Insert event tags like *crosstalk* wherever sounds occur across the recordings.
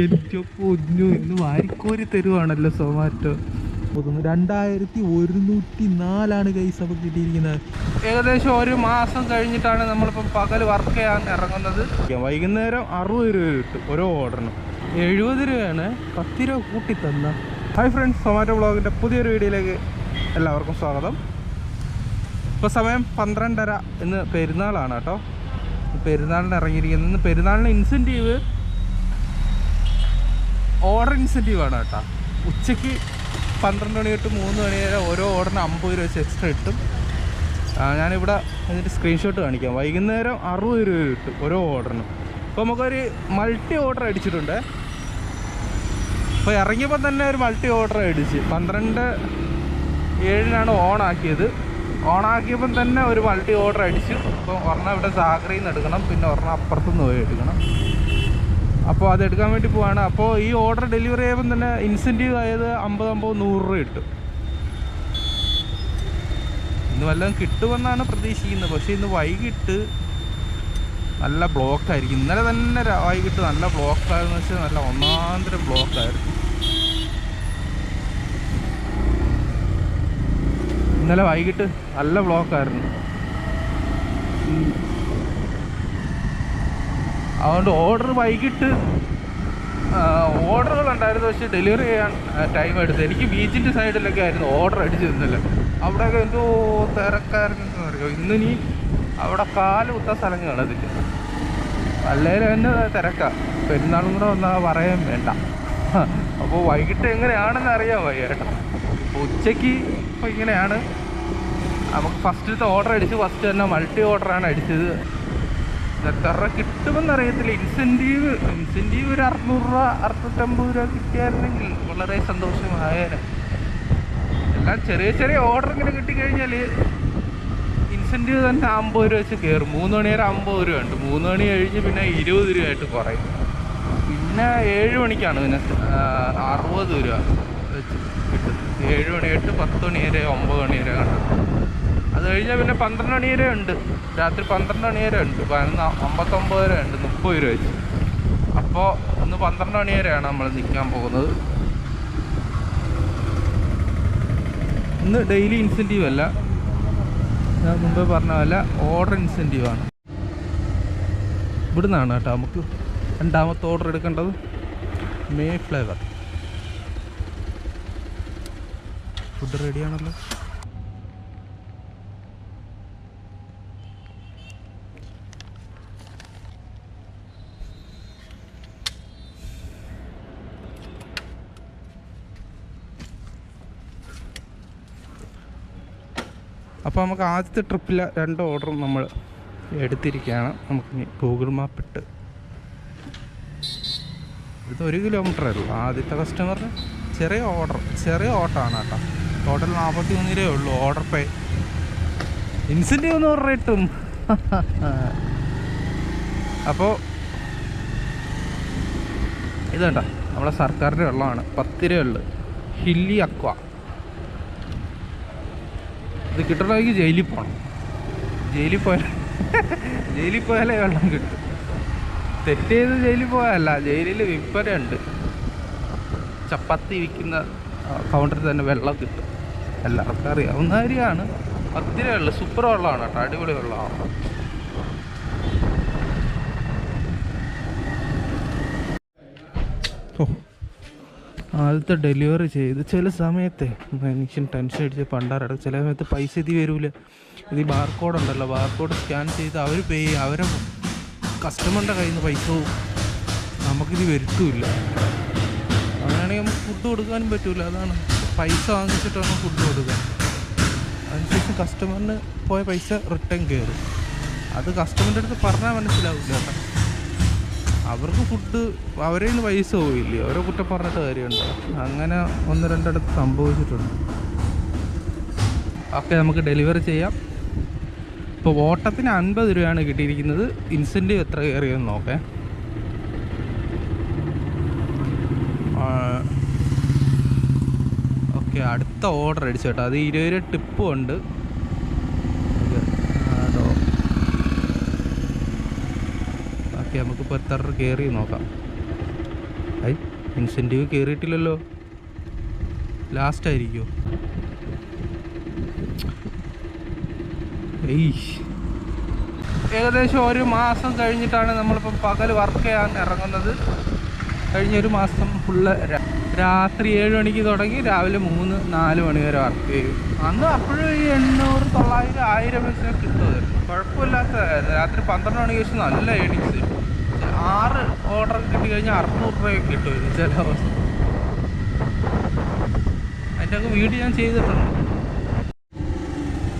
എനിക്ക് പൊന്നു. ഇന്ന് വാരിക്കോരി തരുവാണല്ലോ സൊമാറ്റോ. രണ്ടായിരത്തി ഒരുന്നൂറ്റി നാലാണ് കൈസ് അപ്പം കിട്ടിയിരിക്കുന്നത്. ഏകദേശം ഒരു മാസം കഴിഞ്ഞിട്ടാണ് നമ്മളിപ്പം പകൽ വർക്ക് ചെയ്യാൻ ഇറങ്ങുന്നത്. വൈകുന്നേരം അറുപത് രൂപ കിട്ടും ഓരോ ഓർഡറിന്. എഴുപത് രൂപയാണ്. പത്ത് രൂപ കൂട്ടി തന്ന. ഹായ് ഫ്രണ്ട്സ് സൊമാറ്റോ ബ്ലോഗിന്റെ പുതിയൊരു വീഡിയോയിലേക്ക് എല്ലാവർക്കും സ്വാഗതം. ഇപ്പോൾ സമയം പന്ത്രണ്ടര ഇന്ന് പെരുന്നാളാണ് കേട്ടോ. പെരുന്നാളിന് ഇറങ്ങിയിരിക്കുന്നത്. പെരുന്നാളിന് ഇൻസെന്റീവ് ഓർഡർ ഇൻസെന്റീവ് ആണ് കേട്ടോ. ഉച്ചയ്ക്ക് പന്ത്രണ്ട് മണി തൊട്ട് മൂന്ന് മണി വരെ ഓരോ ഓർഡറിന് അമ്പത് രൂപ വെച്ച് എക്സ്ട്രാ കിട്ടും. ഞാനിവിടെ ഇതിന്റെ സ്ക്രീൻഷോട്ട് കാണിക്കാം. വൈകുന്നേരം അറുപത് രൂപ കിട്ടും ഓരോ ഓർഡറിനും ഇപ്പോൾ നമുക്കൊരു മൾട്ടി ഓർഡർ അടിച്ചിട്ടുണ്ട്. ഇപ്പോൾ ഇറങ്ങിയപ്പോൾ തന്നെ ഒരു മൾട്ടി ഓർഡർ അടിച്ച്. പന്ത്രണ്ട് ഏഴിനാണ് ഓൺ ആക്കിയപ്പം തന്നെ ഒരു മൾട്ടി ഓർഡർ അടിച്ചു. അപ്പോൾ ഒരെണ്ണം ഇവിടെ സാഗറിയിൽ നിന്ന് എടുക്കണം. പിന്നെ ഒരെണ്ണം അപ്പുറത്തുനിന്ന് പോയി എടുക്കണം. അപ്പോൾ അത് എടുക്കാൻ വേണ്ടി പോവാണ്. അപ്പോൾ ഈ ഓർഡർ ഡെലിവറി ചെയ്യുമ്പോൾ തന്നെ ഇൻസെന്റീവ് ആയത് അമ്പത് അമ്പത് നൂറ് രൂപ കിട്ടും ഇന്ന് വല്ലതും കിട്ടുമെന്നാണ് പ്രതീക്ഷിക്കുന്നത്. പക്ഷേ ഇന്ന് വൈകിട്ട് നല്ല ബ്ലോക്ക് ആയിരിക്കും. ഇന്നലെ തന്നെ വൈകിട്ട് നല്ല ബ്ലോക്ക് ആയെന്ന് വെച്ചാൽ നല്ല ഒന്നാന്തരം ബ്ലോക്ക് ആയിരുന്നു. ഇന്നലെ വൈകിട്ട് നല്ല ബ്ലോക്ക് ആയിരുന്നു. ഉം. അതുകൊണ്ട് ഓർഡർ വൈകിട്ട് ഓർഡറുകൾ ഉണ്ടായിരുന്നു. പക്ഷേ ഡെലിവറി ചെയ്യാൻ ടൈം എടുത്തു. എനിക്ക് ബീച്ചിന്റെ സൈഡിലൊക്കെ ആയിരുന്നു ഓർഡർ അടിച്ചു തന്നില്ല അവിടെയൊക്കെ എന്തോ തിരക്കാരൻ അറിയോ ഇന്ന് നീ അവിടെ കാൽ കുത്താൻ സ്ഥലം കാണത്തില്ല. അല്ലേലും തന്നെ തിരക്കാം. പെരുന്നാളും കൂടെ വന്നാൽ പറയാൻ വേണ്ട. അപ്പോൾ വൈകിട്ട് എങ്ങനെയാണെന്ന് അറിയാൻ ചേട്ടാ ഉച്ചയ്ക്ക് ഇപ്പോൾ ഇങ്ങനെയാണ്. നമുക്ക് ഫസ്റ്റത്തെ ഓർഡർ അടിച്ച് ഫസ്റ്റ് തന്നെ മൾട്ടി ഓർഡറാണ് അടിച്ചത്. എത്ര രൂപ കിട്ടുമെന്ന് അറിയത്തില്ല ഇൻസെന്റീവ് ഇൻസെന്റീവ് ഒരു അറുന്നൂറ് രൂപ അറുന്നൂറ്റമ്പത് രൂപ കിട്ടിയായിരുന്നെങ്കിൽ വളരെ സന്തോഷമായേനെ. എല്ലാം ചെറിയ ചെറിയ ഓർഡർ ഇങ്ങനെ കിട്ടിക്കഴിഞ്ഞാൽ ഇൻസെന്റീവ് തന്നെ അമ്പത് രൂപ വെച്ച് കയറും മൂന്ന് മണി വരെ അമ്പത് രൂപ ഉണ്ട്. മൂന്ന് മണി കഴിഞ്ഞ് പിന്നെ ഇരുപത് രൂപയായിട്ട് കുറയും. പിന്നെ ഏഴ് മണിക്കാണ് പിന്നെ അറുപത് രൂപ വെച്ച് കിട്ടും ഏഴ് മണി തൊട്ട് പത്ത് മണി വരെ ഒമ്പത് മണി വരെ കണ്ടു അത് കഴിഞ്ഞാൽ പിന്നെ പന്ത്രണ്ട് മണി വരെ ഉണ്ട്. രാത്രി പന്ത്രണ്ട് മണി വരെ ഉണ്ട്. പതിനൊന്ന് അമ്പത്തൊമ്പത് വരെ ഉണ്ട്. മുപ്പത് രൂപ വെച്ച്. അപ്പോൾ ഇന്ന് പന്ത്രണ്ട് മണി വരെയാണ് നമ്മൾ നിൽക്കാൻ പോകുന്നത്. ഇന്ന് ഡെയിലി ഇൻസെന്റീവ് അല്ല. ഞാൻ മുമ്പേ പറഞ്ഞ പോലെ ഓർഡർ ഇൻസെന്റീവാണ് ഇവിടുന്നാണ് കേട്ടോ നമുക്ക് രണ്ടാമത്തെ ഓർഡർ എടുക്കേണ്ടത്. മേ ഫ്ലേവർ ഫുഡ് റെഡിയാണല്ലോ അപ്പോൾ നമുക്ക് ആദ്യത്തെ ട്രിപ്പിലെ രണ്ട് ഓർഡറും നമ്മൾ എടുത്തിരിക്കുകയാണ്. നമുക്ക് ഗൂഗിൾ മാപ്പ് ഇട്ട്. ഇത് ഒരു കിലോമീറ്റർ ഉള്ളൂ. ആദ്യത്തെ കസ്റ്റമർ ചെറിയ ഓർഡർ ചെറിയ ഓട്ടമാണ് കേട്ടോ. ടോട്ടൽ നാൽപ്പത്തി മൂന്ന് രൂപയേ ഉള്ളൂ ഓർഡർ പേ ഇൻസെന്റീവ് എന്ന് പറഞ്ഞിട്ടും അപ്പോൾ ഇത് കേട്ടോ നമ്മളെ സർക്കാരിന്റെ വെള്ളമാണ്. പത്ത് രൂപ ഹില്ലി അക്വ ഇത് കിട്ടണമെങ്കിൽ ജയിലിൽ പോകണം ജയിലിൽ പോയാൽ ജയിലിൽ പോയാലേ വെള്ളം കിട്ടും. തെറ്റ് ചെയ്ത് ജയിലിൽ പോയല്ല ജയിലിൽ വിൽപ്പനയുണ്ട്. ചപ്പാത്തി വിൽക്കുന്ന കൗണ്ടറിൽ തന്നെ വെള്ളം കിട്ടും. എല്ലാവർക്കും അറിയാവുന്ന കാര്യമാണ്. അത്തിരി വെള്ളം സൂപ്പർ വെള്ളമാണ് കേട്ടോ അടിപൊളി വെള്ളമാണ്. ഓ. ആദ്യത്തെ ഡെലിവറി ചെയ്ത് ചില സമയത്തെ മനുഷ്യൻ ടെൻഷൻ അടിച്ച് പണ്ടാറട ചില സമയത്ത് പൈസ ഇതി വരൂല. ഇത് ഈ ബാർകോഡ് ഉണ്ടല്ലോ ബാർകോഡ് സ്കാൻ ചെയ്ത് അവർ പേ അവരെ കസ്റ്റമറിന്റെ കയ്യിൽ നിന്ന് പൈസ പോവും. നമുക്കിത് വരുത്തുമില്ല അങ്ങനെയാണെങ്കിൽ നമുക്ക് ഫുഡ് കൊടുക്കാനും പറ്റില്ല അതാണ് പൈസ വാങ്ങിച്ചിട്ടാണ് ഫുഡ് കൊടുക്കുക. അതിനുശേഷം കസ്റ്റമറിന് പോയ പൈസ റിട്ടേൺ കയറും. അത് കസ്റ്റമറിന്റെ അടുത്ത് പറഞ്ഞാൽ മനസ്സിലാവില്ല കേട്ടോ. അവർക്ക് ഫുഡ് അവരെ പൈസ പോയില്ലേ അവരെ കുറ്റം പറഞ്ഞിട്ട് കാര്യമുണ്ട്. അങ്ങനെ ഒന്ന് രണ്ടിടത്ത് സംഭവിച്ചിട്ടുണ്ട്. ഓക്കെ നമുക്ക് ഡെലിവറി ചെയ്യാം. ഇപ്പോൾ ഓട്ടത്തിന് അൻപത് രൂപയാണ് കിട്ടിയിരിക്കുന്നത്. ഇൻസെന്റീവ് എത്ര കയറിയെന്ന് നോക്കേ. ഓക്കെ അടുത്ത ഓർഡർ അടിച്ചു കേട്ടോ. അത് ഇരുപത് രൂപ ടിപ്പും ഉണ്ട് അതോ നമുക്കിപ്പോൾ എത്ര കയറി നോക്കാം. ഐ ഇൻസെന്റീവ് കയറിയിട്ടില്ലല്ലോ ലാസ്റ്റ് ആയിരിക്കുമോ ഏകദേശം ഒരു മാസം കഴിഞ്ഞിട്ടാണ് നമ്മളിപ്പം പകൽ വർക്ക് ചെയ്യാൻ ഇറങ്ങുന്നത്. കഴിഞ്ഞ ഒരു മാസം ഫുള്ള് രാത്രി ഏഴ് മണിക്ക് തുടങ്ങി രാവിലെ മൂന്ന് നാല് മണി വരെ വർക്ക് ചെയ്യും. അന്ന് അപ്പോഴും ഈ എണ്ണൂറ് തൊള്ളായിരം ആയിരം വെച്ചിനെ കിട്ടുമായിരുന്നു. കുഴപ്പമില്ലാത്തതായിരുന്നു രാത്രി പന്ത്രണ്ട് മണിക്ക് ശേഷം നല്ല ഏണിങ്സ് ആറ് ഓർഡർ കിട്ടി കഴിഞ്ഞാൽ അറുന്നൂറ് രൂപയൊക്കെ കിട്ടും ചില അതിന്റെ ഒക്കെ വീഡിയോ ഞാൻ ചെയ്തിട്ടുണ്ട്.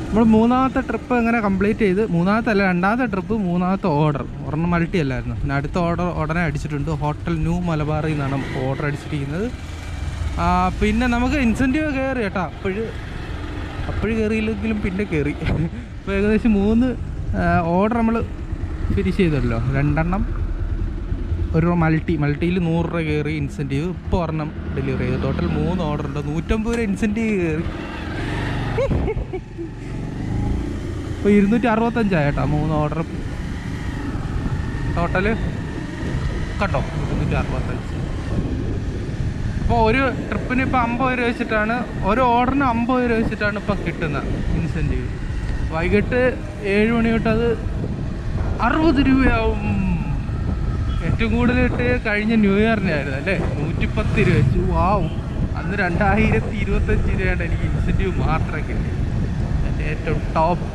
നമ്മൾ മൂന്നാമത്തെ ട്രിപ്പ് ഇങ്ങനെ കംപ്ലീറ്റ് ചെയ്ത് മൂന്നാമത്തെ അല്ല രണ്ടാമത്തെ ട്രിപ്പ് മൂന്നാമത്തെ ഓർഡർ ഒരെണ്ണം മൾട്ടി അല്ലായിരുന്നു. പിന്നെ അടുത്ത ഓർഡർ ഉടനെ അടിച്ചിട്ടുണ്ട്. ഹോട്ടൽ ന്യൂ മലബാറിൽ നിന്നാണ് ഓർഡർ അടിച്ചിരിക്കുന്നത്. പിന്നെ നമുക്ക് ഇൻസെന്റീവ് കയറി കേട്ടോ. അപ്പോഴ് അപ്പോഴ് കയറിയില്ലെങ്കിലും പിന്നെ കയറി. ഇപ്പോൾ ഏകദേശം മൂന്ന് ഓർഡർ നമ്മൾ ഫിനിഷ് ചെയ്തല്ലോ. രണ്ടെണ്ണം. ഒരു മൾട്ടി മൾട്ടിയിൽ നൂറ് രൂപ കയറി ഇൻസെന്റീവ് ഇപ്പോൾ ഒരെണ്ണം ഡെലിവറി ചെയ്തു. ടോട്ടൽ മൂന്ന് ഓർഡർ ഉണ്ട്. നൂറ്റമ്പത് രൂപ ഇൻസെന്റീവ് കയറി. ഇപ്പോൾ ഇരുന്നൂറ്റി അറുപത്തഞ്ചായ കേട്ടോ മൂന്ന് ഓർഡർ ടോട്ടൽ കട്ടോ ഇരുന്നൂറ്റി അറുപത്തഞ്ച് അപ്പോൾ ഒരു ട്രിപ്പിന് ഇപ്പോൾ അമ്പത് രൂപ വെച്ചിട്ടാണ് ഒരു ഓർഡറിന് അമ്പത് രൂപ വെച്ചിട്ടാണ് ഇപ്പം കിട്ടുന്നത് ഇൻസെന്റീവ് വൈകിട്ട് ഏഴ് മണി തൊട്ട് അത് അറുപത് രൂപയാവും ഏറ്റവും കൂടുതൽ ഇട്ട് കഴിഞ്ഞ ന്യൂ ഇയറിനായിരുന്നു അല്ലേ? നൂറ്റിപ്പത്ത് രൂപ വെച്ചു. വാവും അന്ന് രണ്ടായിരത്തി ഇരുപത്തഞ്ച് രൂപയാണ് എനിക്ക് ഇൻസെന്റീവ് മാത്രം കിട്ടി എന്റെ ഏറ്റവും ടോപ്പ്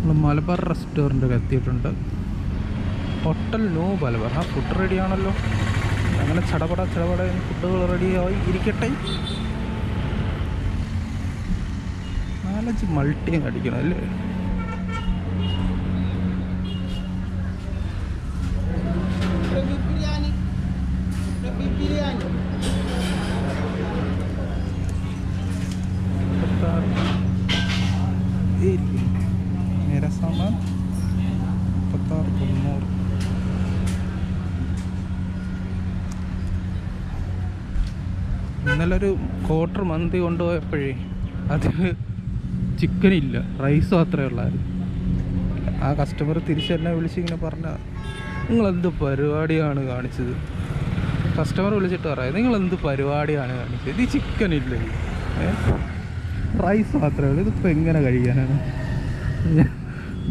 നമ്മൾ മലബാർ റെസ്റ്റോറന്റൊക്കെ എത്തിയിട്ടുണ്ട്. Hotel no Malabar. ആ ഫുഡ് റെഡി ആണല്ലോ. അങ്ങനെ ചടപട ചടപട ഫുഡുകൾ ആയി ഇരിക്കട്ടെ. നാലഞ്ച് മൾട്ടിയും അടിക്കണം അല്ലേ? ഇന്നലെ ഒരു ക്വാർട്ടർ മന്തി കൊണ്ടുപോയപ്പോഴേ അത് ചിക്കൻ ഇല്ല റൈസ് മാത്രമേ ഉള്ളായിരുന്നു. ആ കസ്റ്റമർ തിരിച്ച് എന്നെ വിളിച്ചിങ്ങനെ പറഞ്ഞ നിങ്ങളെന്ത് പരിപാടിയാണ് കാണിച്ചത്? കസ്റ്റമർ വിളിച്ചിട്ട് പറയാം നിങ്ങളെന്ത് പരിപാടിയാണ് കാണിച്ചത്? ഇത് ചിക്കൻ ഇല്ല? റൈസ് മാത്രമേ ഉള്ളൂ. ഇതിപ്പോൾ എങ്ങനെ കഴിക്കാനാണ്?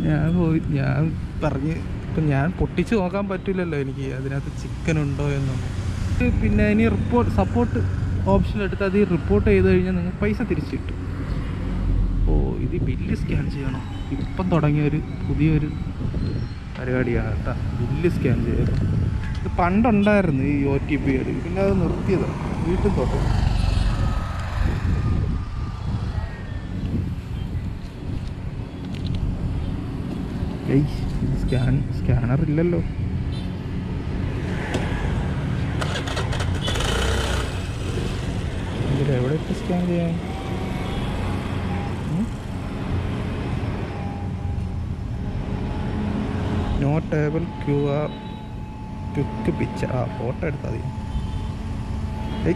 ഞാൻ പോയി ഞാൻ പറഞ്ഞ് ഇപ്പം ഞാൻ പൊട്ടിച്ച് നോക്കാൻ പറ്റില്ലല്ലോ എനിക്ക് അതിനകത്ത് ചിക്കൻ ഉണ്ടോ എന്നൊന്നും. പിന്നെ ഇനി റിപ്പോർട്ട് സപ്പോർട്ട് ഓപ്ഷൻ എടുത്ത് അത് റിപ്പോർട്ട് ചെയ്ത് കഴിഞ്ഞാൽ നിങ്ങൾക്ക് പൈസ തിരിച്ചു കിട്ടും അപ്പോൾ ഇത് ബില്ല് സ്കാൻ ചെയ്യണം? ഇപ്പം തുടങ്ങിയ ഒരു പുതിയൊരു പരിപാടിയാണ് കേട്ടോ. ബില്ല് സ്കാൻ ചെയ്യണം ഇത് പണ്ടുണ്ടായിരുന്നു ഈ ഒ ടി പി ആയിട്ട് പിന്നെ അത് നിർത്തിയതാണ് വീട്ടിൽ തൊട്ട്. സ്കാൻ സ്കാനർ ഇല്ലല്ലോ ഇതിൽ എവിടെ ഇട്ട് സ്കാൻ ചെയ്യാൻ no table Q R quick picture ആ ഫോട്ടോ എടുത്താൽ മതി.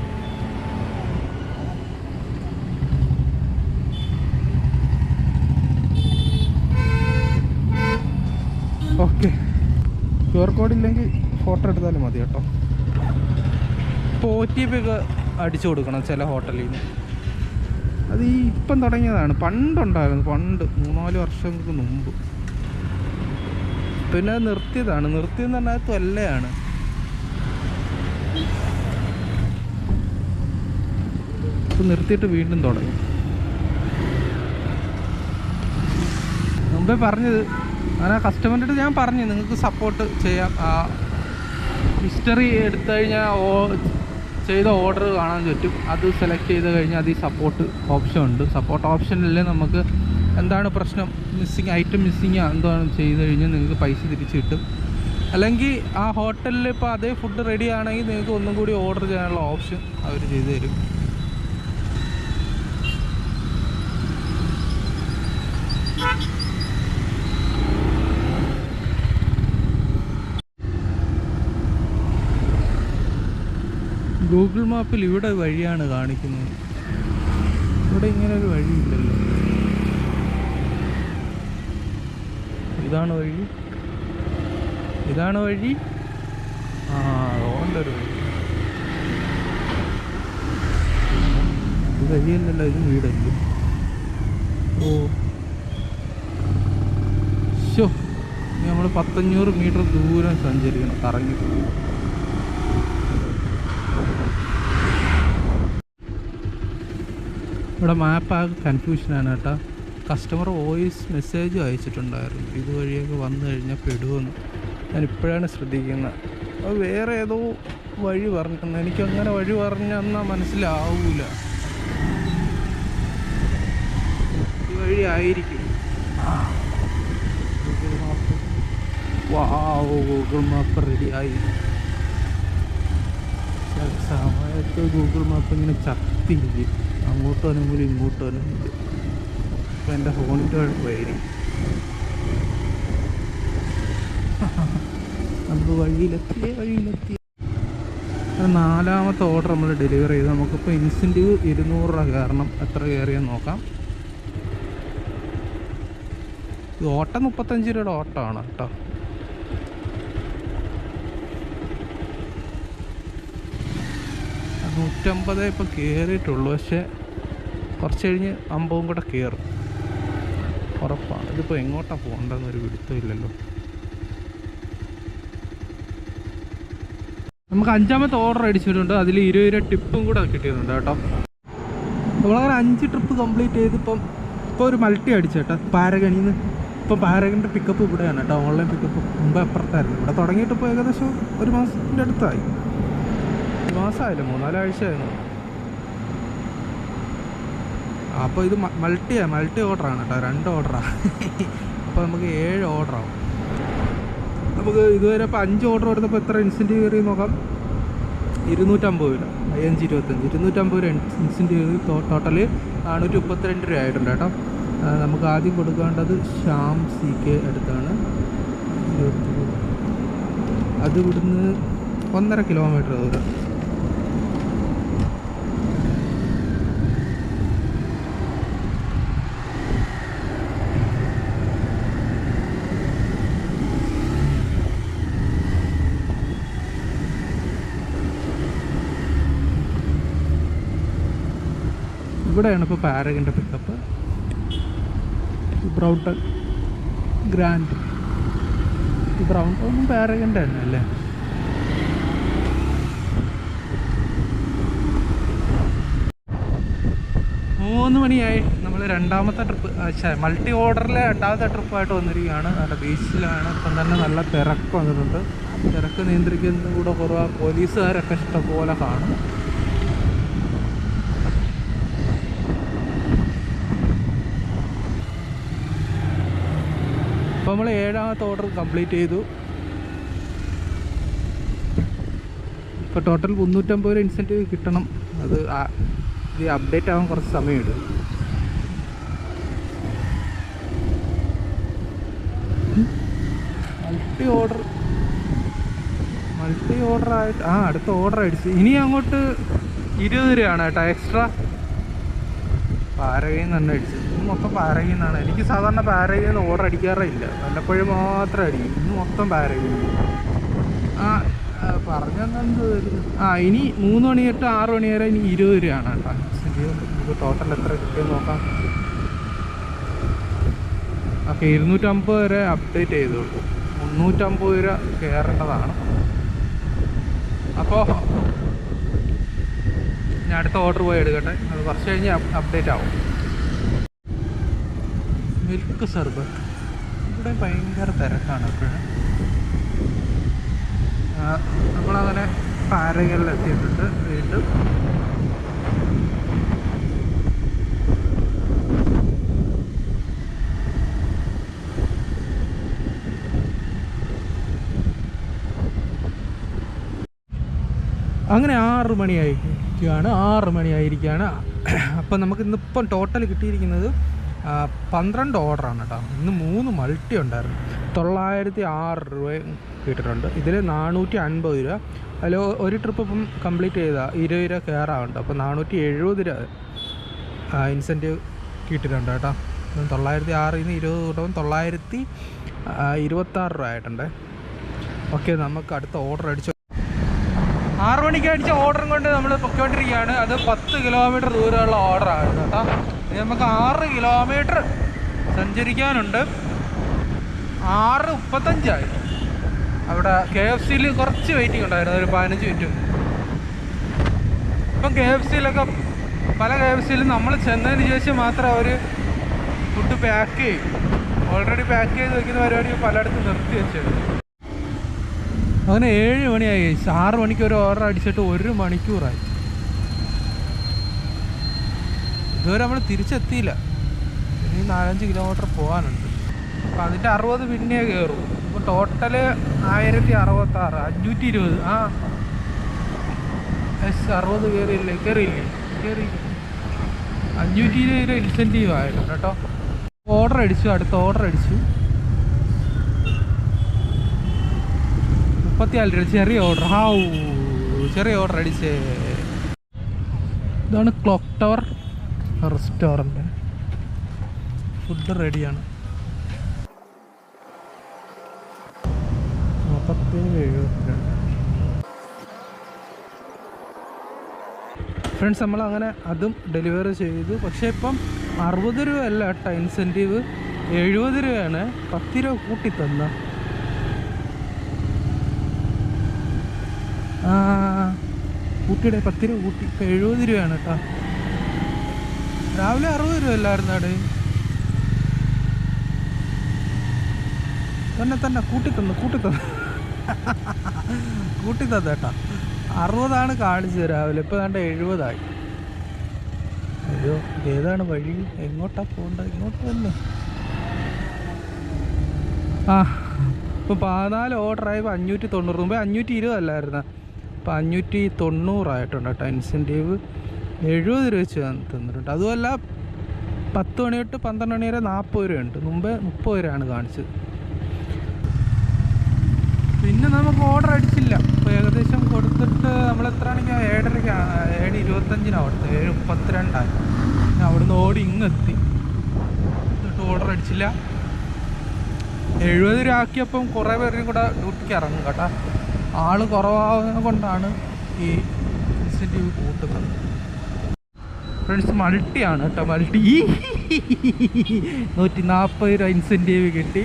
ഓക്കെ. ക്യു ആർ കോഡ് ഇല്ലെങ്കിൽ ഫോട്ടോ എടുത്താലും മതി കേട്ടോ. ഇപ്പോൾ ഒ ടി പി ഒക്കെ അടിച്ചു കൊടുക്കണം ചില ഹോട്ടലിൽ നിന്ന് അത് ഈ ഇപ്പം തുടങ്ങിയതാണ്. പണ്ടുണ്ടായിരുന്നു. പണ്ട്. മൂന്നാൽ വർഷങ്ങൾക്ക് മുമ്പ്. പിന്നെ നിർത്തിയതാണ്. നിർത്തിയെന്ന് പറഞ്ഞാൽ തൊല്ലയാണ്. നിർത്തിയിട്ട് വീണ്ടും തുടങ്ങി. മുമ്പേ പറഞ്ഞത് അങ്ങനെ കസ്റ്റമറിന്റെ അടുത്ത് ഞാൻ പറഞ്ഞു നിങ്ങൾക്ക് സപ്പോർട്ട് ചെയ്യാം. ഹിസ്റ്ററി എടുത്തു കഴിഞ്ഞാൽ ചെയ്ത ഓർഡർ കാണാൻ പറ്റും. അത് സെലക്ട് ചെയ്ത് കഴിഞ്ഞാൽ അത് ഈ സപ്പോർട്ട് ഓപ്ഷൻ ഉണ്ട് സപ്പോർട്ട് ഓപ്ഷനിൽ നമുക്ക് എന്താണ് പ്രശ്നം? മിസ്സിങ് ഐറ്റം മിസ്സിങ് എന്താണ് ചെയ്ത് കഴിഞ്ഞാൽ നിങ്ങൾക്ക് പൈസ തിരിച്ച് കിട്ടും. അല്ലെങ്കിൽ ആ ഹോട്ടലിൽ ഇപ്പോൾ അതേ ഫുഡ് റെഡി ആണെങ്കിൽ നിങ്ങൾക്ക് ഒന്നും കൂടി ഓർഡർ ചെയ്യാനുള്ള ഓപ്ഷൻ അവർ ചെയ്തു തരും. ഗൂഗിൾ മാപ്പിൽ ഇവിടെ വഴിയാണ് കാണിക്കുന്നത്. ഇവിടെ ഇങ്ങനെ ഒരു വഴിയില്ലല്ലോ. ഇതാണ് വഴി. ഇതാണ് വഴി. ആ അതുകൊണ്ടൊരു വഴി. ഇത് വഴിയല്ലല്ലോ ഇത് വീടല്ലേ? ഓ. ഷോ നമ്മൾ പത്തഞ്ഞൂറ് മീറ്റർ ദൂരം സഞ്ചരിക്കണം കറങ്ങി ഇവിടെ മാപ്പ് ആകെ കൺഫ്യൂഷനാണ് കേട്ടോ. കസ്റ്റമർ വോയിസ് മെസ്സേജ് അയച്ചിട്ടുണ്ടായിരുന്നു. ഇതുവഴിയൊക്കെ വന്നു കഴിഞ്ഞാൽ പെടുമെന്ന് ഞാൻ ഇപ്പോഴാണ് ശ്രദ്ധിക്കുന്നത്. അത് വേറെ ഏതോ വഴി പറഞ്ഞിട്ടുണ്ട്. എനിക്കങ്ങനെ വഴി പറഞ്ഞെന്നാൽ മനസ്സിലാവൂല. ഈ വഴി ആയിരിക്കും. Google map wow Google ready ആയി. ചില സമയത്ത് ഗൂഗിൾ മാപ്പ് ഇങ്ങനെ ചത്തിരിക്കും. അങ്ങോട്ടും അനുകൂലം ഇങ്ങോട്ടും അനുകൂലം അപ്പം എന്റെ ഫോണിന്റെ കുഴപ്പമായിരിക്കും നമുക്ക് വഴിയിലെത്തിയ വഴിയിലെത്തിയ നാലാമത്തെ ഓർഡർ നമ്മൾ ഡെലിവറി ചെയ്ത്. നമുക്കിപ്പോൾ ഇൻസെന്റീവ് ഇരുന്നൂറ് രൂപ കാരണം എത്ര കയറിയെന്ന് നോക്കാം. ഇത് ഓട്ടം മുപ്പത്തഞ്ച് രൂപയുടെ ഓട്ടമാണ് കേട്ടോ. നൂറ്റമ്പത് ഇപ്പം കയറിയിട്ടുള്ളൂ പക്ഷേ കുറച്ച് കഴിഞ്ഞ് അമ്പവും കൂടെ കയറും. ഉറപ്പാണ്. ഇതിപ്പോൾ എങ്ങോട്ടാണ് പോകേണ്ടതെന്നൊരു പിടുത്തമില്ലല്ലോ നമുക്ക് അഞ്ചാമത്തെ ഓർഡർ അടിച്ചിട്ടുണ്ട് അതിൽ ഇരുപത് രൂപ ടിപ്പും കൂടെ കിട്ടിയിട്ടുണ്ട് കേട്ടോ. നമ്മളങ്ങനെ അഞ്ച് ട്രിപ്പ് കംപ്ലീറ്റ് ചെയ്തിപ്പം ഇപ്പോൾ ഒരു മൾട്ടി അടിച്ചു കേട്ടോ. പാരഗണിൽ നിന്ന് ഇപ്പോൾ പാരഗണിന്റെ പിക്കപ്പ് ഇവിടെയാണ് കേട്ടോ. ഓൺലൈൻ പിക്കപ്പ് മുമ്പ് അപ്പുറത്തായിരുന്നു. ഇവിടെ തുടങ്ങിയിട്ട് ഇപ്പോൾ ഏകദേശം ഒരു മാസത്തിന്റെ അടുത്തായി. ഒരു മാസമായില്ല? മൂന്നാലാഴ്ച ആയിരുന്നു അപ്പോൾ ഇത് മൾട്ടി മൾട്ടി ഓർഡറാണ് കേട്ടോ രണ്ട് ഓർഡറാണ് അപ്പോൾ നമുക്ക് ഏഴ് ഓർഡറാവും നമുക്ക് ഇതുവരെ ഇപ്പോൾ അഞ്ച് ഓർഡർ കൊടുത്തപ്പോൾ എത്ര ഇൻസെന്റീവ് കയറി നോക്കാം? ഇരുന്നൂറ്റമ്പത് രൂപ. അയ്യഞ്ച് ഇരുപത്തഞ്ച്. ഇരുന്നൂറ്റമ്പത് രൂപ ഇൻസെന്റീവ് ടോട്ടൽ നാനൂറ്റി മുപ്പത്തിരണ്ട് രൂപ ആയിട്ടുണ്ട് കേട്ടോ. നമുക്ക് ആദ്യം കൊടുക്കേണ്ടത് ശ്യാം സി കെ അടുത്താണ്. അത് ഇവിടുന്ന് ഒന്നര കിലോമീറ്റർ ദൂരം. ഇവിടെയാണ് ഇപ്പോൾ പാരഗിന്റെ പിക്കപ്പ് ബ്രൗട്ടൺ ഗ്രാൻഡ്. ബ്രൗൺ ടൗണും പാരഗിന്റെ തന്നെ അല്ലേ? മൂന്ന് മണിയായി. നമ്മൾ രണ്ടാമത്തെ ട്രിപ്പ് മൾട്ടി ഓർഡറിലെ രണ്ടാമത്തെ ട്രിപ്പായിട്ട് വന്നിരിക്കുകയാണ്. നല്ല ബീച്ചിലാണ് ഇപ്പം തന്നെ നല്ല തിരക്ക് വന്നിട്ടുണ്ട്. തിരക്ക് നിയന്ത്രിക്കുന്നതും കൂടെ കുറവാ. പോലീസുകാരൊക്കെ ഇഷ്ടംപോലെ കാണും. നമ്മൾ ഏഴാമത്തെ ഓർഡർ കംപ്ലീറ്റ് ചെയ്തു. ഇപ്പോൾ ടോട്ടൽ മുന്നൂറ്റമ്പത് രൂപ ഇൻസെന്റീവ് കിട്ടണം. അത് ഇത് അപ്ഡേറ്റ് ആകാൻ കുറച്ച് സമയമെടുക്കും. മൾട്ടി ഓർഡർ മൾട്ടി ഓർഡർ ആയിട്ട് ആ അടുത്ത ഓർഡർ അടിച്ച്. ഇനി അങ്ങോട്ട് ഇരുപത് രൂപയാണ് കേട്ടോ എക്സ്ട്രാ പാരകയിൽ തന്നെ അടിച്ചത്. ഇന്ന് മൊത്തം പാരകയിൽ നിന്നാണ് എനിക്ക് സാധാരണ പാരകയിൽ നിന്ന് ഓർഡർ അടിക്കാറേ ഇല്ല. വല്ലപ്പോഴും മാത്രം അടിക്കും ഇന്ന് മൊത്തം പാരകയിൽ ആ പറഞ്ഞെന്ത് ആ ഇനി മൂന്ന് മണി തൊട്ട് ആറ് മണി വരെ ഇനി ഇരുപത് രൂപയാണ് കേട്ടോ. ടോട്ടൽ എത്ര കിട്ടിയെന്ന് നോക്കാം. ഓക്കെ ഇരുന്നൂറ്റമ്പത് വരെ അപ്ഡേറ്റ് ചെയ്തോളൂ. മുന്നൂറ്റമ്പത് രൂപ കയറേണ്ടതാണ് അപ്പോൾ ഞാൻ അടുത്ത ഓർഡർ പോയി എടുക്കട്ടെ. അത് കുറച്ച് കഴിഞ്ഞ് അപ്ഡേറ്റ് ആവും. മിൽക്ക് സർബത്ത് ഇവിടെ ഭയങ്കര തിരക്കാണ് എപ്പോഴും നമ്മളങ്ങനെ പാരകളിൽ എത്തിയിട്ടുണ്ട് വീണ്ടും. അങ്ങനെ ആറ് മണിയായിരിക്കുകയാണ് ആറ് മണിയായിരിക്കുകയാണ്. അപ്പം നമുക്ക് ഇന്നിപ്പം ടോട്ടൽ കിട്ടിയിരിക്കുന്നത് പന്ത്രണ്ട് ഓർഡറാണ് കേട്ടോ. ഇന്ന് മൂന്ന് മൾട്ടി ഉണ്ടായിരുന്നു. തൊള്ളായിരത്തി ആറ് രൂപ കിട്ടിയിട്ടുണ്ട്. ഇതിൽ നാനൂറ്റി അൻപത് രൂപ അതിൽ ഒരു ട്രിപ്പ് ഇപ്പം കംപ്ലീറ്റ് ചെയ്താൽ ഇരുപത് രൂപ കയറാറുണ്ട് അപ്പോൾ നാനൂറ്റി എഴുപത് രൂപ ഇൻസെന്റീവ് കിട്ടിയിട്ടുണ്ട് കേട്ടോ. തൊള്ളായിരത്തി ആറിൽ നിന്ന് ഇരുപത് കൂട്ടവും തൊള്ളായിരത്തി ഇരുപത്താറ് രൂപ ആയിട്ടുണ്ട്. ഓക്കെ നമുക്ക് അടുത്ത ഓർഡർ അടിച്ചു ആറ് മണിക്ക് അടിച്ച ഓർഡറും കൊണ്ട് നമ്മൾ പൊക്കോണ്ടിരിക്കുകയാണ് അത് പത്ത് കിലോമീറ്റർ ദൂരമുള്ള ഓർഡറാണ് കേട്ടോ. നമുക്ക് ആറ് കിലോമീറ്റർ സഞ്ചരിക്കാനുണ്ട്. ആറ് മുപ്പത്തഞ്ചായി. അവിടെ കെ എഫ് സിയിൽ കുറച്ച് വെയിറ്റിംഗ് ഉണ്ടായിരുന്നു ഒരു പതിനഞ്ച് മിനിറ്റ് ഇപ്പം കെ എഫ് സിയിലൊക്കെ പല കെ എഫ് സിയിലും നമ്മൾ ചെന്നതിന് ശേഷം മാത്രം അവർ ഫുഡ് പാക്ക് ചെയ്യും. ഓൾറെഡി പാക്ക് ചെയ്ത് വെക്കുന്ന പരിപാടി പലയിടത്തും നിർത്തി വെച്ചത് അങ്ങനെ ഏഴ് മണിയായി ആറ് മണിക്ക് ഒരു ഓർഡർ അടിച്ചിട്ട് ഒരു മണിക്കൂറായി. ഇതുവരെ നമ്മൾ തിരിച്ചെത്തിയില്ല. ഇനി നാലഞ്ച് കിലോമീറ്റർ പോകാനുണ്ട് അപ്പം അതിന്റെ അറുപത് പിന്നെ കയറും ഇപ്പോൾ ടോട്ടൽ ആയിരത്തി അറുപത്താറ് അഞ്ഞൂറ്റി ഇരുപത് ആ. എസ് അറുപത് കയറിയില്ലേ കയറിയില്ലേ കയറി അഞ്ഞൂറ്റി ഇരുപത് രൂപ ഇൻസെന്റീവ് ആയിരുന്നു കേട്ടോ. ഓർഡർ അടിച്ചു അടുത്ത ഓർഡർ അടിച്ചു. മുപ്പത്തിനാല് രൂപ. ചെറിയ ഓർഡർ ഹാവൂ ചെറിയ ഓർഡർ അടിച്ചേ. ഇതാണ് ക്ലോക്ക് ടവർ റെസ്റ്റോറന്റ് ഫുഡ് റെഡിയാണ് ഫ്രണ്ട്സ് നമ്മൾ അങ്ങനെ അതും ഡെലിവറി ചെയ്തു. പക്ഷേ ഇപ്പം അറുപത് രൂപ അല്ല കേട്ടോ ഇൻസെന്റീവ് എഴുപത് രൂപയാണ്. പത്ത് രൂപ കൂട്ടി തന്ന കൂട്ടിയുടെ പത്ത് രൂപ കൂട്ടി. ഇപ്പം എഴുപത് രൂപയാണ് കേട്ടോ. രാവിലെ അറുപത് രൂപ അല്ലായിരുന്നു അവിടെ തന്നെ തന്നെ കൂട്ടിത്തന്നു കൂട്ടിത്തന്നു. കൂട്ടി തന്നു കൂട്ടി. തന്നു കേട്ടോ അറുപതാണ് കാണിച്ചത് രാവിലെ ഇപ്പം കണ്ട എഴുപതായി. അയ്യോ ഏതാണ് വഴി? എങ്ങോട്ടാ പോകേണ്ടത് ഇങ്ങോട്ട് തന്നെ ആ ഇപ്പം പതിനാല് ഓർഡർ ആയപ്പോൾ അഞ്ഞൂറ്റി തൊണ്ണൂറ് മുമ്പേ അഞ്ഞൂറ്റി ഇരുപതല്ലായിരുന്നു. ഇപ്പം അഞ്ഞൂറ്റി തൊണ്ണൂറായിട്ടുണ്ട് കേട്ടോ ഇൻസെന്റീവ് എഴുപത് രൂപ വെച്ച് തന്ന് തന്നിട്ടുണ്ട്. അതുമല്ല പത്ത് മണി തൊട്ട് പന്ത്രണ്ട് മണി വരെ നാൽപ്പത് രൂപയുണ്ട് മുമ്പേ മുപ്പത് രൂപയാണ് കാണിച്ചത്. പിന്നെ നമുക്ക് ഓർഡർ അടിച്ചില്ല. ഇപ്പോൾ ഏകദേശം കൊടുത്തിട്ട് നമ്മൾ എത്ര മണിക്കാ ഏഴരയ്ക്ക് ഏഴ് ഇരുപത്തഞ്ചിനാണ് കൊടുത്തത്. ഏഴ് മുപ്പത്തിരണ്ടായി. പിന്നെ അവിടുന്ന് ഓടി ഇങ്ങെത്തി. എന്നിട്ട് ഓർഡർ അടിച്ചില്ല. എഴുപത് രൂപ ആക്കിയപ്പം കുറേ പേരും കൂടെ ഡ്യൂട്ടിക്ക് ഇറങ്ങും കേട്ടോ. ആൾ കുറവാകുന്നത് കൊണ്ടാണ് ഈ ഇൻസെന്റീവ് കൂട്ടുന്നത്. ഫ്രണ്ട്സ് മൾട്ടിയാണ് കേട്ടോ മൾട്ടി നൂറ്റി നാൽപ്പത് രൂപ ഇൻസെന്റീവ് കിട്ടി.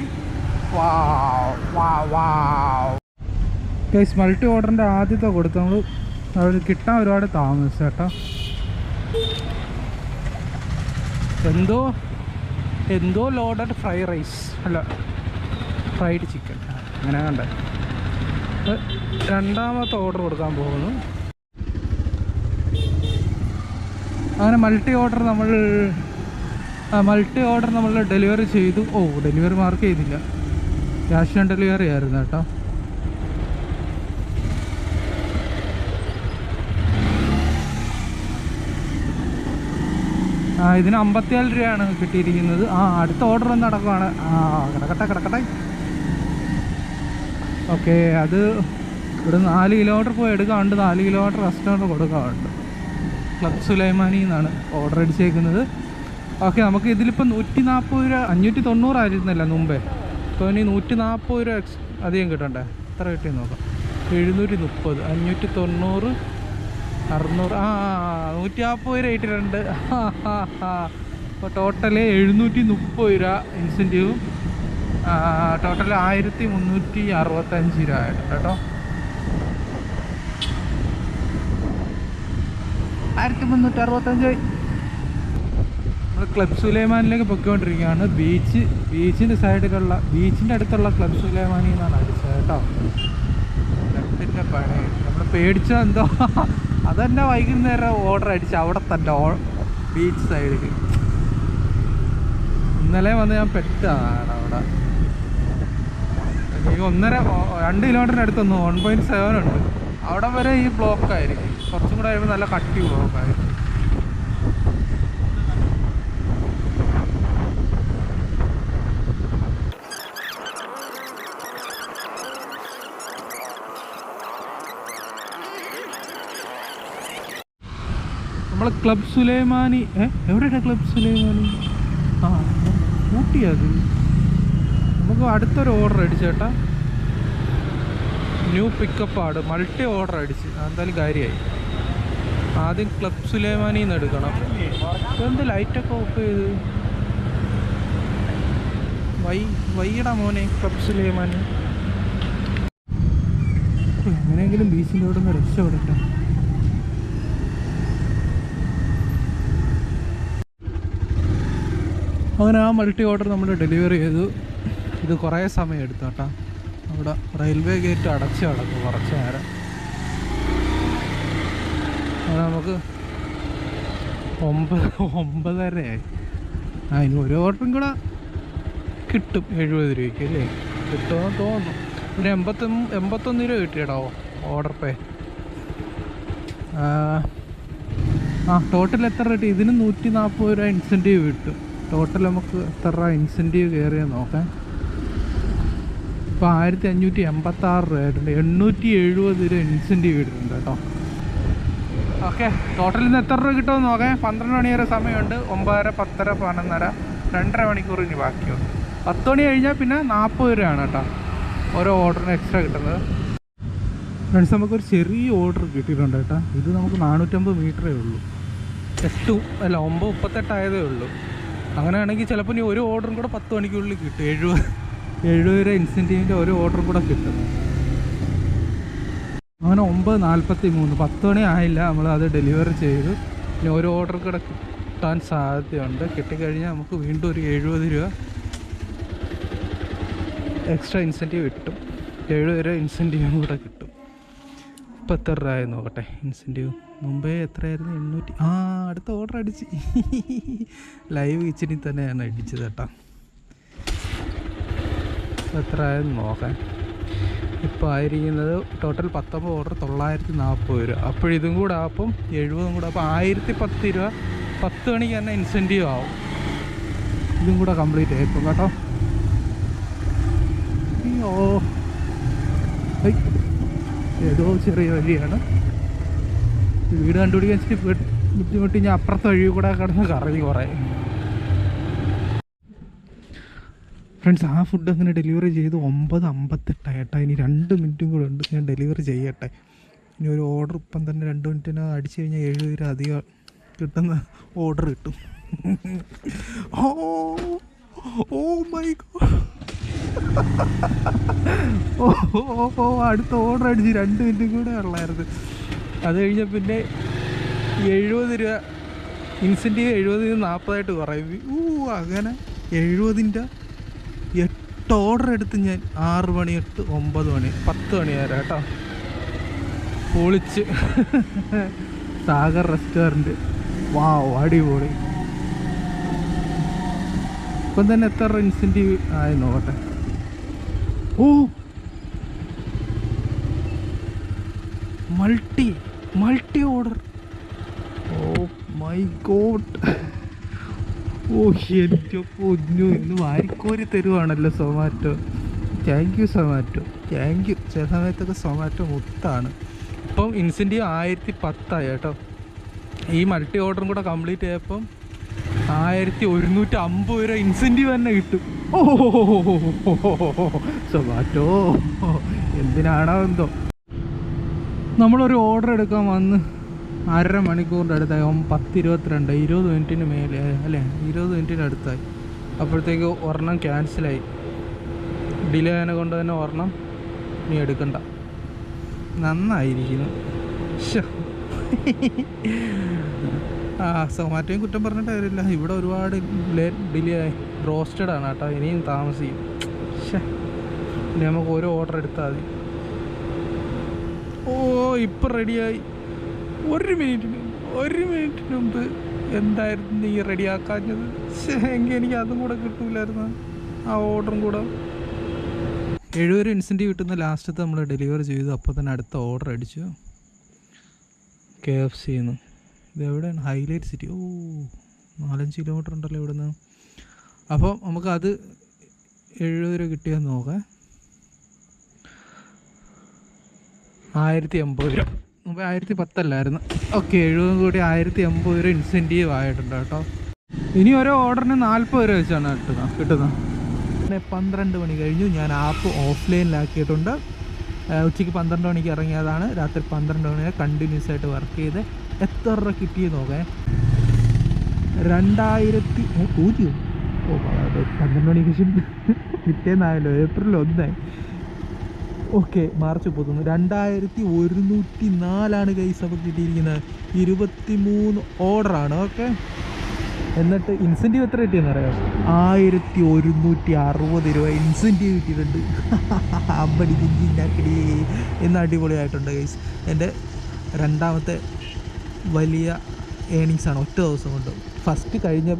വാസ് മൾട്ടി ഓർഡറിന്റെ ആദ്യത്തെ കൊടുത്ത് നമ്മൾ അവർ കിട്ടാൻ ഒരുപാട് താമസിച്ചു കേട്ടോ. എന്തോ എന്തോ ലോഡഡ് ഫ്രൈ റൈസ് അല്ല ഫ്രൈഡ് ചിക്കൻ അങ്ങനെ കണ്ടേ. രണ്ടാമത്തെ ഓർഡർ കൊടുക്കാൻ പോകുന്നു. അങ്ങനെ മൾട്ടി ഓർഡർ നമ്മൾ മൾട്ടി ഓർഡർ നമ്മൾ ഡെലിവറി ചെയ്തു. ഓ ഡെലിവറി മാർക്ക് ചെയ്തില്ല. ക്യാഷ് ഓൺ ഡെലിവറി ആയിരുന്നു കേട്ടോ. ആ ഇതിന് അമ്പത്തിയാൽ രൂപയാണ് കിട്ടിയിരിക്കുന്നത്. ആ അടുത്ത ഓർഡർ ഒന്ന് നടക്കുവാണ്. ആ കിടക്കട്ടെ കിടക്കട്ടെ. ഓക്കെ അത് ഇവിടെ നാല് കിലോമീറ്റർ പോയി എടുക്കാറുണ്ട് നാല് കിലോമീറ്റർ റെസ്റ്റോറന്റ് കൊടുക്കാറുണ്ട് ക്ലബ് സുലൈമാനി എന്നാണ് ഓർഡർ അടിച്ചേക്കുന്നത്. ഓക്കെ നമുക്ക് ഇതിലിപ്പോൾ നൂറ്റി നാൽപ്പത് രൂപ അഞ്ഞൂറ്റി തൊണ്ണൂറായിരുന്നല്ല മുമ്പേ. ഇപ്പോൾ ഇനി നൂറ്റി നാൽപ്പത് രൂപ എക്സ് അധികം കിട്ടണ്ടേ? എത്ര കിട്ടിയെന്ന് നോക്കാം. എഴുന്നൂറ്റി മുപ്പത് അഞ്ഞൂറ്റി തൊണ്ണൂറ് അറുന്നൂറ് ആ നൂറ്റി നാൽപ്പത് രൂപ ഇട്ടിട്ടുണ്ട് *laughs* അപ്പോൾ ടോട്ടൽ എഴുന്നൂറ്റി മുപ്പത് രൂപ ഇൻസെന്റീവും ടോട്ടൽ ആയിരത്തി മുന്നൂറ്റി അറുപത്തഞ്ച് രൂപ ആയിട്ടുണ്ട് കേട്ടോ. ആയിരത്തി മുന്നൂറ്റി അറുപത്തഞ്ച് നമ്മൾ ക്ലബ് സുലൈമാനിലേക്ക് പൊയ്ക്കൊണ്ടിരിക്കുകയാണ്. ബീച്ച് ബീച്ചിന്റെ സൈഡിലുള്ള ബീച്ചിന്റെ അടുത്തുള്ള ക്ലബ് സുലൈമാനി എന്നാണ് അടിച്ചത് കേട്ടോ. ക്ലബിന്റെ പണി. നമ്മൾ പേടിച്ചോ എന്തോ? അതന്നെ വൈകുന്നേരം ഓർഡർ അടിച്ച് അവിടെ തന്നെ ബീച്ച് സൈഡിൽ ഇന്നലെ വന്ന് ഞാൻ പെട്ടതാണ് അവിടെ. ഈ ഒന്നര രണ്ട് കിലോമീറ്ററിന് അടുത്തൊന്ന് വൺ പോയിന്റ് സെവൻ ഉണ്ട്. അവിടെ വരെ ഈ ബ്ലോക്ക് ആയിരിക്കും. കുറച്ചും കൂടെ കഴിയുമ്പോൾ നല്ല കട്ടി ബ്ലോക്ക് ആയിരിക്കും നമ്മളെ ക്ലബ് സുലൈമാനി ഏ എവിടെയാണ് ക്ലബ് സുലൈമാനി? ആ ഊട്ടിയത്. നമുക്ക് അടുത്തൊരു ഓർഡർ അടിച്ചേട്ടാ ന്യൂ പിക്കപ്പ് ആട് മൾട്ടി ഓർഡർ അടിച്ച്. എന്തായാലും കാര്യമായി ആദ്യം ക്ലബ് സുലൈമാനിൽ നിന്ന് എടുക്കണം എന്ത് ലൈറ്റൊക്കെ ഓഫ് ചെയ്ത്? വൈ വൈകിടാ മോനെ ക്ലബ് സുലൈമാനി. എങ്ങനെയെങ്കിലും ബീച്ചിന്റെ അവിടെ നിന്ന് രക്ഷപ്പെടട്ടെ അങ്ങനെ ആ മൾട്ടി ഓർഡർ നമ്മൾ ഡെലിവറി ചെയ്തു. ഇത് കുറേ സമയം എടുത്തു കേട്ടോ. അവിടെ റെയിൽവേ ഗേറ്റ് അടച്ചു കിടക്കും കുറച്ച് നേരം. നമുക്ക് ഒമ്പത് ഒമ്പതരയായി. ആ ഇനി ഒരു ഓർഡറും കൂടെ കിട്ടും. എഴുപത് രൂപയ്ക്ക് അല്ലേ? കിട്ടുമെന്ന് തോന്നുന്നു. പിന്നെ എൺപത്തി എൺപത്തൊന്ന് രൂപ കിട്ടിയടാ ഓർഡർ പേ. ആ ടോട്ടൽ എത്ര കിട്ടി ഇതിന് നൂറ്റി നാൽപ്പത് രൂപ ഇൻസെന്റീവ് കിട്ടും. ടോട്ടൽ നമുക്ക് എത്ര രൂപ ഇൻസെന്റീവ് കയറിയ നോക്കാം. ഇപ്പോൾ ആയിരത്തി അഞ്ഞൂറ്റി എൺപത്താറ് രൂപ ആയിട്ടുണ്ട്. എണ്ണൂറ്റി എഴുപത് രൂപ ഇൻസെന്റീവ് ഇട്ടിട്ടുണ്ട് കേട്ടോ. ഓക്കെ ടോട്ടലിൽ നിന്ന് എത്ര രൂപ കിട്ടുമെന്ന് നോക്കാം. പന്ത്രണ്ട് മണി വരെ സമയമുണ്ട്. ഒമ്പതര പത്തര പതിനൊന്നര രണ്ടര മണിക്കൂർ ഇനി ബാക്കിയുണ്ട്. പത്ത് മണി കഴിഞ്ഞാൽ പിന്നെ നാൽപ്പത് രൂപയാണ് കേട്ടോ. ഓരോ ഓർഡറിന് എക്സ്ട്രാ കിട്ടുന്നത്. ഫ്രണ്ട്സ് നമുക്കൊരു ചെറിയ ഓർഡർ കിട്ടിയിട്ടുണ്ട് കേട്ടോ. ഇത് നമുക്ക് നാനൂറ്റമ്പത് മീറ്ററേ ഉള്ളൂ. എട്ട് അല്ല ഒമ്പത് മുപ്പത്തെട്ടായതേ ഉള്ളൂ. അങ്ങനെയാണെങ്കിൽ ചിലപ്പോൾ ഇനി ഒരു ഓർഡറും കൂടെ പത്ത് മണിക്കുള്ളിൽ കിട്ടും. എഴുപത് എഴുപത് രൂപ ഇൻസെന്റീവിന്റെ ഒരു ഓർഡറും കൂടെ കിട്ടും. അങ്ങനെ ഒമ്പത് നാൽപ്പത്തി മൂന്ന് പത്ത് മണി ആയില്ല നമ്മൾ അത് ഡെലിവറി ചെയ്തു. ഇനി ഒരു ഓർഡർ കൂടെ കിട്ടാൻ സാധ്യതയുണ്ട്. കിട്ടിക്കഴിഞ്ഞാൽ നമുക്ക് വീണ്ടും ഒരു എഴുപത് രൂപ എക്സ്ട്രാ ഇൻസെന്റീവ് കിട്ടും. എഴുപത് രൂപ ഇൻസെന്റീവും കൂടെ കിട്ടും. ഇപ്പം എത്ര രൂപ നോക്കട്ടെ. ഇൻസെന്റീവ് മുമ്പേ എത്രയായിരുന്നു? എണ്ണൂറ്റി ആ അടുത്ത ഓർഡർ അടിച്ച്. ലൈവ് കിച്ചണിൽ തന്നെയാണ് അടിച്ചത് കേട്ടോ. എത്ര ആയെന്ന് നോക്കാം. ഇപ്പോൾ ആയിരിക്കുന്നത് ടോട്ടൽ പത്തൊമ്പത് ഓർഡർ തൊള്ളായിരത്തി നാൽപ്പത് രൂപ അപ്പോഴിതും കൂടെ അപ്പം എഴുപതും കൂടെ അപ്പോൾ ആയിരത്തി പത്ത് രൂപ പത്ത് മണിക്ക് തന്നെ ഇൻസെന്റീവ് ആവും. ഇതും കൂടെ കംപ്ലീറ്റ് ആയിപ്പോൾ കേട്ടോ. ഹൈ. ഏതോ ചെറിയ വഴിയാണ്. വീട് കണ്ടുപിടിക്കാൻ വെച്ചിട്ട് ബുദ്ധിമുട്ടി ഞാൻ അപ്പുറത്തെ വഴി കൂടെ കിടന്ന് കറങ്ങി കുറേ. ഫ്രണ്ട്സ് ആ ഫുഡ് അങ്ങനെ ഡെലിവറി ചെയ്ത് ഒമ്പത് അമ്പത്തെട്ടായിട്ടാ ഇനി രണ്ട് മിനിറ്റും കൂടെ ഉണ്ട്. ഞാൻ ഡെലിവറി ചെയ്യട്ടെ. ഇനി ഒരു ഓർഡർ ഇപ്പം തന്നെ രണ്ട് മിനിറ്റിന് അടിച്ചു കഴിഞ്ഞാൽ ഏഴ് രൂപ അധികം കിട്ടുന്ന ഓർഡർ കിട്ടും. ഓ ഓ മൈ ഓ ഓ, അടുത്ത ഓർഡർ അടിച്ച് രണ്ട് മിനിറ്റും കൂടെ ഉള്ളായിരുന്നു. അത് കഴിഞ്ഞ പിന്നെ എഴുപത് രൂപ ഇൻസെന്റീവ് എഴുപതിൽ നിന്ന് നാൽപ്പതായിട്ട് കുറയും. ഊ അങ്ങനെ എഴുപതിന്റെ എട്ട് ഓർഡർ എടുത്ത് ഞാൻ ആറ് മണി എട്ട് ഒമ്പത് മണി പത്ത് മണി വരെ കേട്ടോ. പൊളിച്ച്. സാഗർ റെസ്റ്റോറന്റ് വാ അടിപൊളി. ഇപ്പം തന്നെ എത്ര ഇൻസെന്റീവ് ആയി നോക്കട്ടെ. ഓ! Multi multi order oh my god ഓ എന്റെ പൊന്നു ഇന്ന് വാരിക്കോരി തരുവാണല്ലോ Zomato. Thank you Zomato. Thank you ചില സമയത്തൊക്കെ സൊമാറ്റോ മുത്താണ്. ഇപ്പം ഇൻസെന്റീവ് ആയിരത്തി പത്തായി കേട്ടോ. ഈ മൾട്ടി ഓർഡറും കൂടെ കംപ്ലീറ്റ് ചെയ്തപ്പം ആയിരത്തി ഒരുന്നൂറ്റി അമ്പത് രൂപ ഇൻസെന്റീവ് തന്നെ കിട്ടും. ഓ സൊമാറ്റോ എന്തിനാണോ എന്തോ. നമ്മളൊരു ഓർഡർ എടുക്കാൻ വന്ന് അര മണിക്കൂറിന്റെ അടുത്തായി. ഓം പത്ത് ഇരുപത്തിരണ്ട് ഇരുപത് മിനിറ്റിന് മേലെ അല്ലേ? ഇരുപത് മിനിറ്റിന് അടുത്തായി. അപ്പോഴത്തേക്ക് ഒരെണ്ണം ക്യാൻസലായി. ഡിലേ ആയതിനെ കൊണ്ട് തന്നെ ഒരെണ്ണം നീ എടുക്കണ്ട. നന്നായിരിക്കുന്നു. ആ സൊമാറ്റോയും കുറ്റം പറഞ്ഞിട്ട് കാര്യമില്ല. ഇവിടെ ഒരുപാട് ഡിലേ ആയി. റോസ്റ്റഡ് ആണ് കേട്ടോ. ഇനിയും താമസിക്കും. നമുക്ക് ഓരോ ഓർഡർ എടുത്താൽ മതി. ഓ ഇപ്പം റെഡിയായി ഒരു മിനിറ്റിന് ഒരു മിനിറ്റിന് മുമ്പ് എന്തായിരുന്നു നീ റെഡി ആക്കാഞ്ഞത് എങ്കിൽ എനിക്ക് അതും കൂടെ കിട്ടൂലായിരുന്നു. ആ ഓർഡറും കൂടെ. എഴുപത് ഇൻസെന്റീവ് കിട്ടുന്ന ലാസ്റ്റത്തെ നമ്മൾ ഡെലിവറി ചെയ്തു. അപ്പോൾ തന്നെ അടുത്ത ഓർഡർ അടിച്ചു. കെ എഫ് സിന്ന്. ഇത് എവിടെയാണ്? Highlight city. ഓ നാലഞ്ച് കിലോമീറ്റർ ഉണ്ടല്ലോ ഇവിടുന്ന്. അപ്പോൾ നമുക്കത് എഴുപത് രൂപ കിട്ടിയെന്ന് നോക്കാം. ആയിരത്തി എൺപത് രൂപ. മുമ്പ് ആയിരത്തി പത്തല്ലായിരുന്നു ഓക്കെ എഴുപതും കൂടി ആയിരത്തി എൺപത് രൂപ ഇൻസെന്റീവ് ആയിട്ടുണ്ട് കേട്ടോ. ഇനി ഓരോ ഓർഡറിന് നാൽപ്പത് രൂപ വെച്ചാണ് കിട്ടുന്നത്. കിട്ടുന്നത്. പിന്നെ പന്ത്രണ്ട് മണി കഴിഞ്ഞു. ഞാൻ ആപ്പ് ഓഫ്ലൈനിലാക്കിയിട്ടുണ്ട് ഉച്ചയ്ക്ക് പന്ത്രണ്ട് മണിക്ക് ഇറങ്ങിയതാണ്. രാത്രി പന്ത്രണ്ട് മണി വരെ കണ്ടിന്യൂസ് ആയിട്ട് വർക്ക് ചെയ്ത് എത്ര രൂപ കിട്ടിയെന്ന് നോക്കേ. രണ്ടായിരത്തി പൂജ്യം? ഓ പന്ത്രണ്ട് മണിക്ക് ശേഷം പിറ്റേന്നായല്ലോ ഏപ്രിൽ ഒന്നായി ഓക്കെ മാർച്ച് മുപ്പത്തൊന്ന് രണ്ടായിരത്തി ഒരുന്നൂറ്റി നാലാണ് കൈസ് അപ്പോൾ കിട്ടിയിരിക്കുന്നത്. ഇരുപത്തി മൂന്ന് ഓർഡറാണ് ഓക്കെ എന്നിട്ട് ഇൻസെന്റീവ് എത്ര കിട്ടിയെന്ന് അറിയാം? ആയിരത്തി ഒരുന്നൂറ്റി അറുപത് രൂപ ഇൻസെന്റീവ് കിട്ടിയിട്ടുണ്ട്. *laughs* അമ്പടി ജിഞ്ചിണ്ടാക്കടി എന്ന് അടിപൊളിയായിട്ടുണ്ട് ഗൈസ് എന്റെ രണ്ടാമത്തെ വലിയ ഏണിങ്സ് ആണ് ഒറ്റ ദിവസം കൊണ്ട്. ഫസ്റ്റ് കഴിഞ്ഞ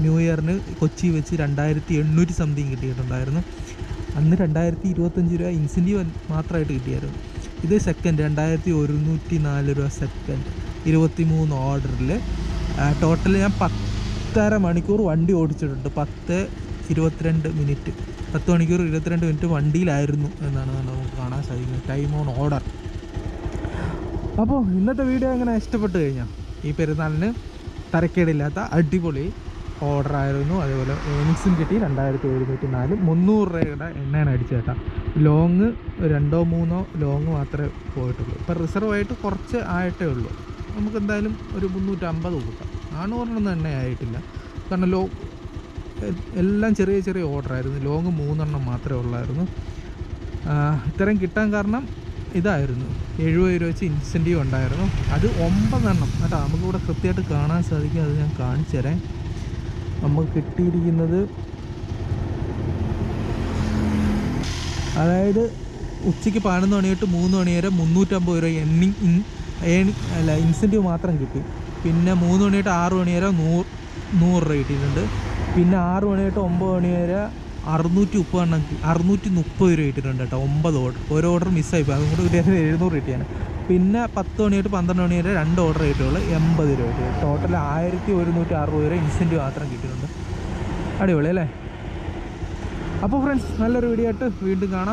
ന്യൂ ഇയറിന് കൊച്ചി വെച്ച് രണ്ടായിരത്തി എണ്ണൂറ്റി സംതിങ് കിട്ടിയിട്ടുണ്ടായിരുന്നു. അന്ന് രണ്ടായിരത്തി ഇരുപത്തഞ്ച് രൂപ ഇൻസെന്റീവ് മാത്രമായിട്ട് കിട്ടിയായിരുന്നു. ഇത് സെക്കൻഡ് രണ്ടായിരത്തി ഒരുന്നൂറ്റി നാല് രൂപ സെക്കൻഡ് ഇരുപത്തി മൂന്ന് ഓർഡറിൽ ടോട്ടൽ ഞാൻ പത്തര മണിക്കൂർ വണ്ടി ഓടിച്ചിട്ടുണ്ട്. പത്ത് ഇരുപത്തിരണ്ട് മിനിറ്റ് പത്ത് മണിക്കൂർ ഇരുപത്തിരണ്ട് മിനിറ്റ് വണ്ടിയിലായിരുന്നു എന്നാണ് നമുക്ക് കാണാൻ സാധിക്കുന്നത്. ടൈം ഓൺ ഓർഡർ അപ്പോൾ ഇന്നത്തെ വീഡിയോ എങ്ങനെ ഇഷ്ടപ്പെട്ടു കഴിഞ്ഞാൽ ഈ പെരുന്നാളിന് തരക്കേടില്ലാത്ത അടിപൊളി ഓർഡർ ആയിരുന്നു അതേപോലെ ഏണിങ്സും കിട്ടി. രണ്ടായിരത്തി ഒരുന്നൂറ്റി നാല് മുന്നൂറ് രൂപയുടെ എണ്ണയാണ് അടിച്ചേട്ടാ ലോങ് രണ്ടോ മൂന്നോ ലോങ് മാത്രമേ പോയിട്ടുള്ളൂ. ഇപ്പം റിസർവ് ആയിട്ട് കുറച്ച് ആയിട്ടേ ഉള്ളൂ. നമുക്ക് എന്തായാലും ഒരു മുന്നൂറ്റമ്പത് കൂട്ടാം. നാനൂറിനൊന്നും എണ്ണ ആയിട്ടില്ല കാരണം ലോ എല്ലാം ചെറിയ ചെറിയ ഓർഡർ ആയിരുന്നു ലോങ് മൂന്നെണ്ണം മാത്രമേ ഉള്ളായിരുന്നു. ഇത്രയും കിട്ടാൻ കാരണം ഇതായിരുന്നു. എഴുപത് രൂപ വെച്ച് ഇൻസെന്റീവ് ഉണ്ടായിരുന്നു. അത് ഒമ്പതെണ്ണം. കേട്ടോ നമുക്കിവിടെ കൃത്യമായിട്ട് കാണാൻ സാധിക്കും. അത് ഞാൻ കാണിച്ചു തരാം നമുക്ക് കിട്ടിയിരിക്കുന്നത് അതായത് ഉച്ചയ്ക്ക് പതിനൊന്ന് മണി തൊട്ട് മൂന്ന് മണി വരെ മുന്നൂറ്റമ്പത് രൂപ എണ്ണിങ് ഏണി അല്ല ഇൻസെന്റീവ് മാത്രം കിട്ടി. പിന്നെ മൂന്ന് മണി തൊട്ട് ആറ് മണി വരെ നൂറ് നൂറ് രൂപ കിട്ടിയിട്ടുണ്ട്. പിന്നെ ആറ് മണി തൊട്ട് ഒമ്പത് മണി വരെ അറുന്നൂറ്റി മുപ്പത് എണ്ണം അറുന്നൂറ്റി മുപ്പത് രൂപ കിട്ടിയിട്ടുണ്ട് കേട്ടോ ഒമ്പത് ഓർഡർ ഒരു ഓർഡർ മിസ്സായി അതും കൂടെ കിട്ടിയാൽ എഴുന്നൂറ് കിട്ടിയാണ് പിന്നെ പത്ത് മണി തൊട്ട് പന്ത്രണ്ട് മണി വരെ രണ്ട് ഓർഡർ കിട്ടുള്ളൂ എൺപത് രൂപ കിട്ടും. ടോട്ടൽ ആയിരത്തി ഒരുന്നൂറ്റി അറുപത് രൂപ ഇൻസെന്റീവ് മാത്രം കിട്ടിയിട്ടുണ്ട്. അടിപൊളി അല്ലേ? അപ്പോൾ ഫ്രണ്ട്സ് നല്ലൊരു വീഡിയോ ആയിട്ട് വീണ്ടും കാണാം.